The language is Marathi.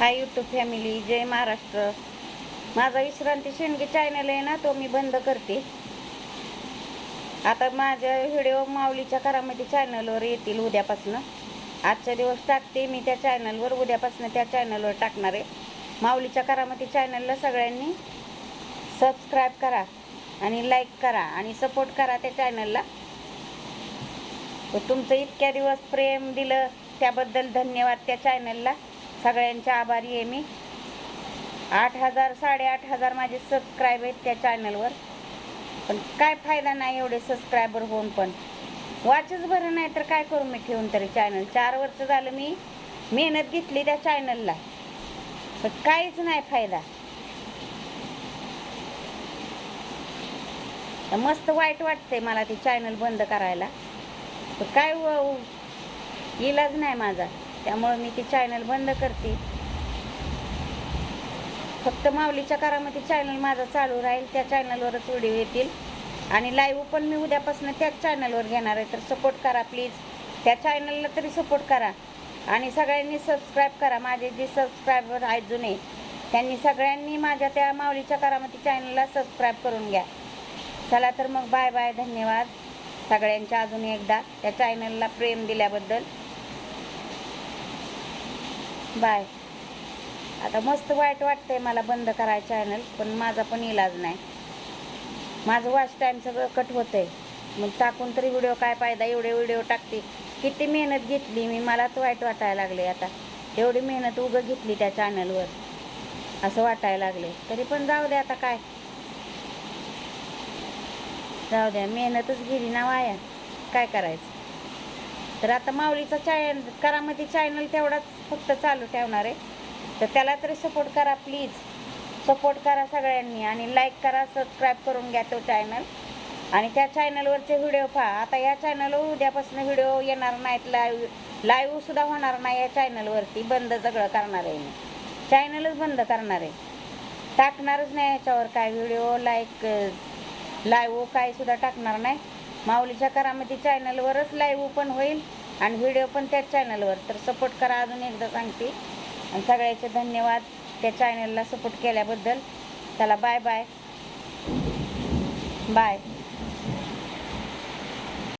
हाय यूट्यूब फॅमिली जय महाराष्ट्र. माझा विश्रांती शेंडगे चॅनल आहे ना तो मी बंद करते. आता माझ्या व्हिडिओ माऊलीच्या करामध्ये चॅनलवर येतील उद्यापासनं. आजच्या दिवस टाकते मी त्या चॅनलवर उद्यापासनं त्या चॅनलवर टाकणार आहे. माऊलीच्या करामध्ये चॅनलला सगळ्यांनी सबस्क्राईब करा आणि लाईक करा आणि सपोर्ट करा त्या चॅनलला तर तुमचं इतक्या दिवस प्रेम दिलं त्याबद्दल धन्यवाद त्या चॅनलला सगळ्यांच्या आभारी आहे मी. आठ हजार साडेआठ हजार माझे सबस्क्राईब आहेत त्या चॅनलवर पण काय फायदा नाही एवढे सबस्क्रायबर होऊन पण. वाचच बरं नाही तर काय करू मी ठेवून तरी चॅनल चार वर्ष झालं मी मेहनत घेतली त्या चॅनलला पण काहीच नाही फायदा. मस्त वाईट वाटतंय मला ती चॅनल बंद करायला. तर काय व- इलाज नाही माझा. त्यामुळं मी ती चॅनल बंद करते. फक्त माऊलीच्या कारामध्ये चॅनल माझा चालू राहील त्या चॅनलवरच व्हिडिओ येतील. आणि लाईव्ह पण मी उद्यापासून त्याच चॅनलवर घेणार आहे तर सपोर्ट करा प्लीज त्या चॅनलला तरी सपोर्ट करा. आणि सगळ्यांनी सबस्क्राईब करा. माझे जे सबस्क्रायबर आहेत जुने त्यांनी सगळ्यांनी माझ्या त्या माऊलीच्या करामती चॅनलला सबस्क्राईब करून घ्या. चला तर मग बाय बाय धन्यवाद. सगळ्यांच्या अजून एकदा त्या चॅनलला प्रेम दिल्याबद्दल. बाय. आता मस्त वाईट वाटतंय मला बंद करायचं चॅनल पण माझा पण इलाज नाही. माझं वॉच टाईम सगळं कट होतंय. मग टाकून तरी व्हिडिओ काय फायदा? एवढे व्हिडिओ टाकते. किती मेहनत घेतली मी मलाच वाईट वाटायला लागले आता. एवढी मेहनत उगं घेतली त्या चॅनलवर असं वाटायला लागले तरी पण जाऊ दे आता काय. जाऊ द्या मेहनतच गेली ना वाया. काय करायचं? तर आता माऊलीचा चॅन करामती चॅनल तेवढाच फक्त चालू ठेवणार आहे. तर त्याला तरी सपोर्ट करा प्लीज सपोर्ट करा सगळ्यांनी आणि लाईक करा सबस्क्राईब करून घ्या तो चॅनल आणि त्या चॅनलवरचे व्हिडिओ पहा. आता या चॅनलवर उद्यापासून व्हिडिओ येणार नाहीत लाईव्ह लाईव्ह सुद्धा होणार नाही या चॅनलवरती बंद सगळं करणार आहे मी. चॅनलच बंद करणार आहे. टाकणारच नाही याच्यावर काय व्हिडिओ लाईक लाईव्ह काय सुद्धा टाकणार नाही. माऊलीच्या करामती चॅनलवरच लाईव्ह पण होईल आणि व्हिडिओ पण त्याच चॅनलवर तर सपोर्ट करा अजून एकदा सांगते. आणि सगळ्याचे धन्यवाद त्या चॅनलला सपोर्ट केल्याबद्दल. त्याला बाय बाय बाय